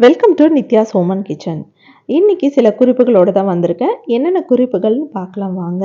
Welcome to Nithya Soman kitchen இன்னைக்கு சில குறிப்புகளோடு தான் வந்திருக்கேன். என்னென்ன குறிப்புகள்னு பார்க்கலாம் வாங்க.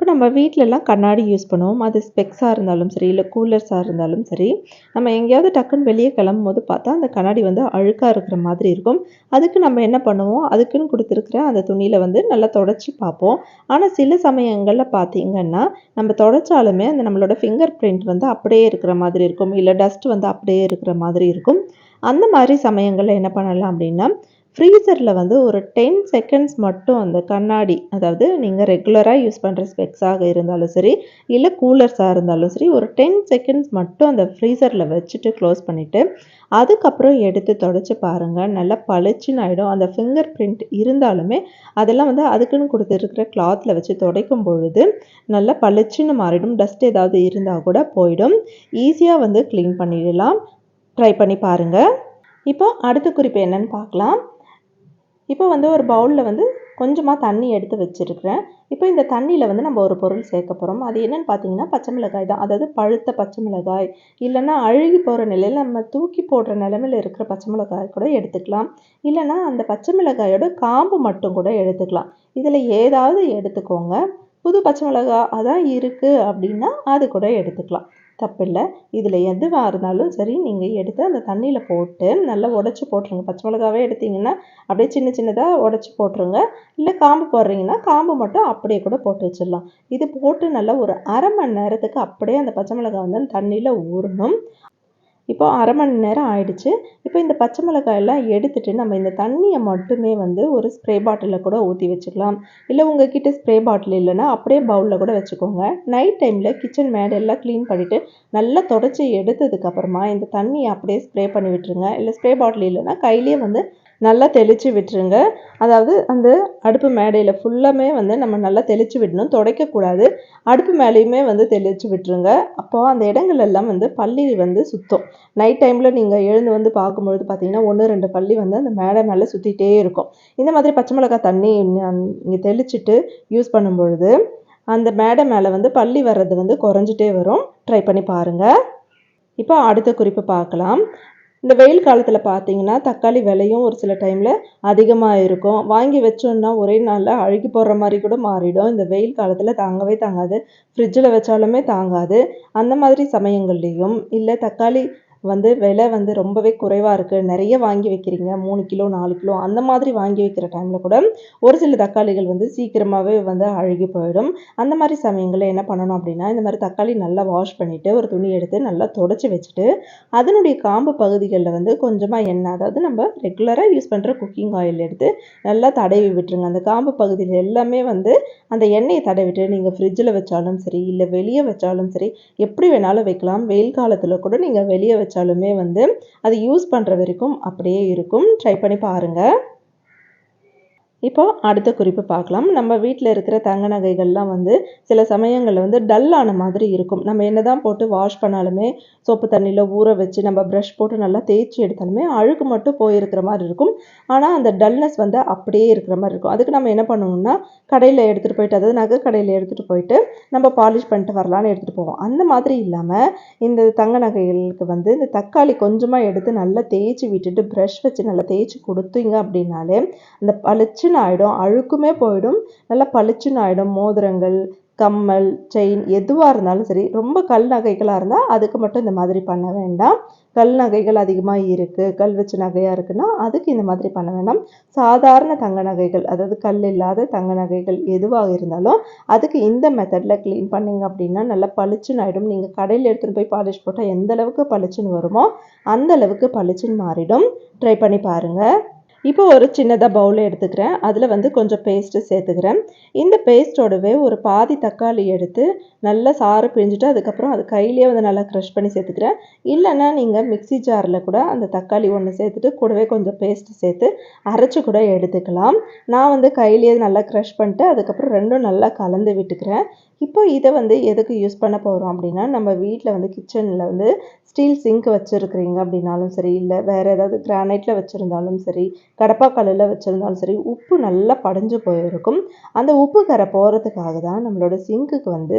இப்போ நம்ம வீட்டிலலாம் கண்ணாடி யூஸ் பண்ணுவோம். அது ஸ்பெக்ஸாக இருந்தாலும் சரி இல்லை கூலர்ஸாக இருந்தாலும் சரி நம்ம எங்கேயாவது டக்குன்னு வெளியே கிளம்பும் போது பார்த்தா அந்த கண்ணாடி வந்து அழுக்காக இருக்கிற மாதிரி இருக்கும். அதுக்கு நம்ம என்ன பண்ணுவோம்? அதுக்குன்னு கொடுத்துருக்குற அந்த துணியில் வந்து நல்லா தொடச்சி பார்ப்போம். ஆனால் சில சமயங்களில் பார்த்திங்கன்னா நம்ம தொடச்சாலுமே அந்த நம்மளோட ஃபிங்கர் பிரிண்ட் வந்து அப்படியே இருக்கிற மாதிரி இருக்கும். இல்லை டஸ்ட் வந்து அப்படியே இருக்கிற மாதிரி இருக்கும். அந்த மாதிரி சமயங்களில் என்ன பண்ணலாம் அப்படின்னா ஃப்ரீசரில் வந்து ஒரு டென் செகண்ட்ஸ் மட்டும் அந்த கண்ணாடி அதாவது நீங்கள் ரெகுலராக யூஸ் பண்ணுற ஸ்பெக்ஸாக இருந்தாலும் சரி இல்லை கூலர்ஸாக இருந்தாலும் சரி ஒரு டென் செகண்ட்ஸ் மட்டும் அந்த ஃப்ரீசரில் வச்சுட்டு க்ளோஸ் பண்ணிவிட்டு அதுக்கப்புறம் எடுத்து தொடச்சி பாருங்கள் நல்லா பளிச்சுன்னு ஆகிடும் அந்த ஃபிங்கர் பிரிண்ட் இருந்தாலுமே அதெல்லாம் வந்து அதுக்குன்னு கொடுத்துருக்கிற கிளாத்தில் வச்சு துடைக்கும் பொழுது நல்லா பளிச்சுன்னு மாறிடும். டஸ்ட் ஏதாவது இருந்தால் கூட போயிடும். ஈஸியாக வந்து க்ளீன் பண்ணிடலாம். ட்ரை பண்ணி பாருங்கள் இப்போ அடுத்த குறிப்பு என்னன்னு பார்க்கலாம். இப்போ வந்து ஒரு பவுலில் வந்து கொஞ்சமாக தண்ணி எடுத்து வச்சுருக்கிறேன். இப்போ இந்த தண்ணியில் வந்து நம்ம ஒரு பொருள் சேர்க்க போகிறோம் அது என்னென்னு பார்த்தீங்கன்னா பச்சை மிளகாய் தான். அதாவது பழுத்த பச்சை மிளகாய். இல்லைன்னா அழுகி போகிற நிலையில் நம்ம தூக்கி போடுற நிலமையில் இருக்கிற பச்சை மிளகாய் கூட எடுத்துக்கலாம். இல்லைன்னா அந்த பச்சை மிளகாயோட காம்பு மட்டும் கூட எடுத்துக்கலாம். இதில் ஏதாவது எடுத்துக்கோங்க. புது பச்சை மிளகா அதான் இருக்குது அப்படின்னா அது கூட எடுத்துக்கலாம். தப்பில்லை. இதில் எதுவாக இருந்தாலும் சரி நீங்கள் எடுத்து அந்த தண்ணியில் போட்டு நல்லா உடச்சி போட்டுருங்க. பச்சை மிளகாவே எடுத்திங்கன்னா அப்படியே சின்ன சின்னதாக உடச்சி போட்டுருங்க. இல்லை காம்பு போடுறீங்கன்னா காம்பு மட்டும் அப்படியே கூட போட்டு வச்சிடலாம். இது போட்டு நல்லா ஒரு அரை மணி நேரத்துக்கு அப்படியே அந்த பச்சை மிளகா வந்து அந்த தண்ணியில் ஊறணும். இப்போ அரை மணி நேரம் ஆயிடுச்சு. இப்போ இந்த பச்சை மிளகாயெல்லாம் எடுத்துகிட்டு நம்ம இந்த தண்ணியை மட்டுமே வந்து ஒரு ஸ்ப்ரே பாட்டிலில் கூட ஊற்றி வச்சுக்கலாம் இல்லை உங்ககிட்ட ஸ்ப்ரே பாட்டில் இல்லைன்னா அப்படியே பவுலில் கூட வச்சுக்கோங்க. நைட் டைமில் கிச்சன் மேடெல்லாம் க்ளீன் பண்ணிவிட்டு நல்லா தொடச்சி எடுத்ததுக்கப்புறமா இந்த தண்ணியை அப்படியே ஸ்ப்ரே பண்ணி விட்டுருங்க. இல்லை ஸ்ப்ரே பாட்டில் இல்லைன்னா கையிலேயே வந்து நல்லா தெளித்து விட்டுருங்க. அதாவது அந்த அடுப்பு மேடையில் ஃபுல்லாமே வந்து நம்ம நல்லா தெளித்து விடணும். துடைக்கக்கூடாது. அடுப்பு மேலேயுமே வந்து தெளித்து விட்டுருங்க. அப்போது அந்த இடங்கள் எல்லாம் வந்து பள்ளி வந்து சுத்தம். நைட் டைமில் நீங்கள் எழுந்து வந்து பார்க்கும்பொழுது பார்த்தீங்கன்னா ஒன்று ரெண்டு பள்ளி வந்து அந்த மேடை மேலே சுற்றிட்டே இருக்கும். இந்த மாதிரி பச்சை மிளகாய் தண்ணி நீங்கள் தெளிச்சுட்டு யூஸ் பண்ணும்பொழுது அந்த மேடை மேலே வந்து பள்ளி வர்றது வந்து குறைஞ்சிட்டே வரும். ட்ரை பண்ணி பாருங்கள் இப்போ அடுத்த குறிப்பு பார்க்கலாம். இந்த வெயில் காலத்தில் பார்த்தீங்கன்னா தக்காளி விலையும் ஒரு சில டைமில் அதிகமாக இருக்கும். வாங்கி வச்சோன்னா ஒரே நாளில் அழுகி போடுற மாதிரி கூட மாறிடும். இந்த வெயில் காலத்தில் தாங்கவே தாங்காது. ஃப்ரிட்ஜில் வச்சாலுமே தாங்காது. அந்த மாதிரி சமயங்கள்லேயும் இல்லை தக்காளி வந்து விலை வந்து ரொம்பவே குறைவாக இருக்குது நிறைய வாங்கி வைக்கிறீங்க. மூணு கிலோ நாலு கிலோ அந்த மாதிரி வாங்கி வைக்கிற டைமில் கூட ஒரு சில தக்காளிகள் வந்து சீக்கிரமாகவே வந்து அழுகி போயிடும். அந்த மாதிரி சமயங்களில் என்ன பண்ணணும் அப்படின்னா இந்த மாதிரி தக்காளி நல்லா வாஷ் பண்ணிவிட்டு ஒரு துணி எடுத்து நல்லா தொடச்சி வச்சுட்டு அதனுடைய காம்பு பகுதிகளில் வந்து கொஞ்சமாக எண்ணெய் அதாவது நம்ம ரெகுலராக யூஸ் பண்ணுற குக்கிங் ஆயில் எடுத்து நல்லா தடவி விட்டுருங்க. அந்த காம்பு பகுதியில் எல்லாமே வந்து அந்த எண்ணெயை தடவிட்டு நீங்கள் ஃப்ரிட்ஜில் வச்சாலும் சரி இல்லை வெளியே வச்சாலும் சரி எப்படி வேணாலும் வைக்கலாம். வெயில் காலத்தில் கூட நீங்கள் வெளியே வச்சு வச்சாலுமே வந்து அது யூஸ் பண்ணுற வரைக்கும் அப்படியே இருக்கும். ட்ரை பண்ணி பாருங்கள் இப்போ அடுத்த குறிப்பு பார்க்கலாம். நம்ம வீட்டில் இருக்கிற தங்க நகைகள்லாம் வந்து சில சமயங்களில் வந்து டல்லான மாதிரி இருக்கும். நம்ம என்ன தான் போட்டு வாஷ் பண்ணாலுமே சோப்பு தண்ணியில் ஊற வச்சு நம்ம ப்ரஷ் போட்டு நல்லா தேய்ச்சி எடுத்தாலுமே அழுக்கு மட்டும் போயிருக்கிற மாதிரி இருக்கும். ஆனால் அந்த டல்னஸ் வந்து அப்படியே இருக்கிற மாதிரி இருக்கும். அதுக்கு நம்ம என்ன பண்ணணும்னா கடையில் எடுத்துகிட்டு போயிட்டு அதாவது நகை கடையில் எடுத்துகிட்டு போயிட்டு நம்ம பாலிஷ் பண்ணிட்டு வரலான்னு எடுத்துகிட்டு போவோம். அந்த மாதிரி இல்லாமல் இந்த தங்க நகைகளுக்கு வந்து இந்த தக்காளி கொஞ்சமாக எடுத்து நல்லா தேய்ச்சி விட்டுட்டு ப்ரஷ் வச்சு நல்லா தேய்ச்சி கொடுத்தீங்க அப்படின்னாலே அந்த பளிச்சுன்னு ஆகிடும் அழுக்குமே போயிடும். நல்லா பளிச்சுன்னு ஆகிடும் மோதிரங்கள் கம்மல் செயின் எதுவாக இருந்தாலும் சரி ரொம்ப கல் நகைகளாக இருந்தால் அதுக்கு மட்டும் இந்த மாதிரி பண்ண வேண்டாம். கல் நகைகள் அதிகமாக இருக்குது கல் வச்சு நகையாக இருக்குன்னா அதுக்கு இந்த மாதிரி பண்ண வேண்டாம். சாதாரண தங்க நகைகள் அதாவது கல் இல்லாத தங்க நகைகள் எதுவாக இருந்தாலும் அதுக்கு இந்த மெத்தடில் க்ளீன் பண்ணிங்க அப்படின்னா நல்லா பளிச்சுன்னு ஆகிடும் நீங்கள் கடையில் எடுத்துகிட்டு போய் பாலிஷ் போட்டால் எந்த அளவுக்கு பளிச்சுன்னு வருமோ அந்த அளவுக்கு பளிச்சுன்னு மாறிடும். ட்ரை பண்ணி பாருங்கள் இப்போ ஒரு சின்னதாக பவுல் எடுத்துக்கிறேன். அதில் வந்து கொஞ்சம் பேஸ்ட்டு சேர்த்துக்கிறேன். இந்த பேஸ்ட்டோடவே ஒரு பாதி தக்காளி எடுத்து நல்லா சாறு பிழிஞ்சிட்டு அதுக்கப்புறம் அது கையிலேயே வந்து நல்லா க்ரஷ் பண்ணி சேர்த்துக்கிறேன். இல்லைன்னா நீங்கள் மிக்சி ஜாரில் கூட அந்த தக்காளி ஒன்று சேர்த்துட்டு கூடவே கொஞ்சம் பேஸ்ட்டு சேர்த்து அரைச்சி கூட எடுத்துக்கலாம். நான் வந்து கையிலேயே நல்லா க்ரஷ் பண்ணிட்டு அதுக்கப்புறம் ரெண்டும் நல்லா கலந்து விட்டுக்கிறேன். இப்போ இதை வந்து எதுக்கு யூஸ் பண்ண போகிறோம் அப்படின்னா நம்ம வீட்டில் வந்து கிச்சனில் வந்து ஸ்டீல் சிங்க் வச்சுருக்கிறீங்க அப்படின்னாலும் சரி இல்லை வேறு ஏதாவது கிரானைட்டில் வச்சுருந்தாலும் சரி கடப்பாக்கல்லில் வச்சுருந்தாலும் சரி உப்பு நல்லா படைஞ்சு போயிருக்கும். அந்த உப்பு கரை போகிறதுக்காக தான் நம்மளோட சிங்க்குக்கு வந்து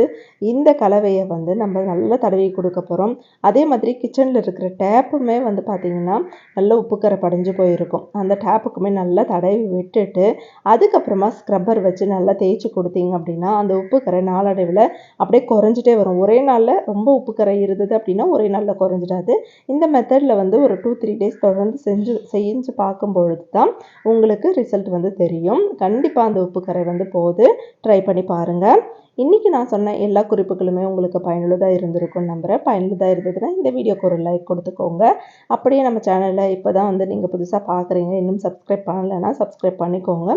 இந்த கலவையை வந்து நம்ம நல்லா தடவி கொடுக்க போகிறோம் அதே மாதிரி கிச்சனில் இருக்கிற டேப்புமே வந்து பார்த்திங்கன்னா நல்ல உப்பு கரை படைஞ்சு போயிருக்கும். அந்த டேப்புக்குமே நல்லா தடவி விட்டுட்டு அதுக்கப்புறமா ஸ்க்ரப்பர் வச்சு நல்லா தேய்ச்சி கொடுத்தீங்க அப்படின்னா அந்த உப்பு கரை நாளடைவில் அப்படியே குறைஞ்சிட்டே வரும். ஒரே நாளில் ரொம்ப உப்பு கரை இருந்தது அப்படின்னா ஒரே நாளில் குறைஞ்சிடாது. இந்த மெத்தடில் வந்து ஒரு டூ த்ரீ டேஸ் தொடர்ந்து செஞ்சு செஞ்சு பார்க்கும் பொழுது தான் உங்களுக்கு ரிசல்ட் வந்து தெரியும். கண்டிப்பாக அந்த உப்பு கரை வந்து போகுது. ட்ரை பண்ணி பாருங்கள் இன்றைக்கி நான் சொன்ன எல்லா குறிப்புகளுமே உங்களுக்கு பயனுள்ளதாக இருந்திருக்கும்னு நம்புகிறேன் பயனுள்ளதாக இருந்ததுன்னா இந்த வீடியோக்கு ஒரு லைக் கொடுத்துக்கோங்க. அப்படியே நம்ம சேனலில் இப்போ தான் வந்து நீங்கள் புதுசாக பார்க்குறீங்க இன்னும் சப்ஸ்கிரைப் பண்ணலைன்னா சப்ஸ்கிரைப் பண்ணிக்கோங்க.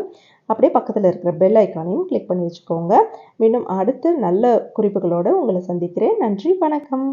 அப்படியே பக்கத்தில் இருக்கிற பெல் ஐக்கானையும் கிளிக் பண்ணி வச்சுக்கோங்க. மீண்டும் அடுத்து நல்ல குறிப்புகளோடு உங்களை சந்திக்கிறேன். நன்றி வணக்கம்.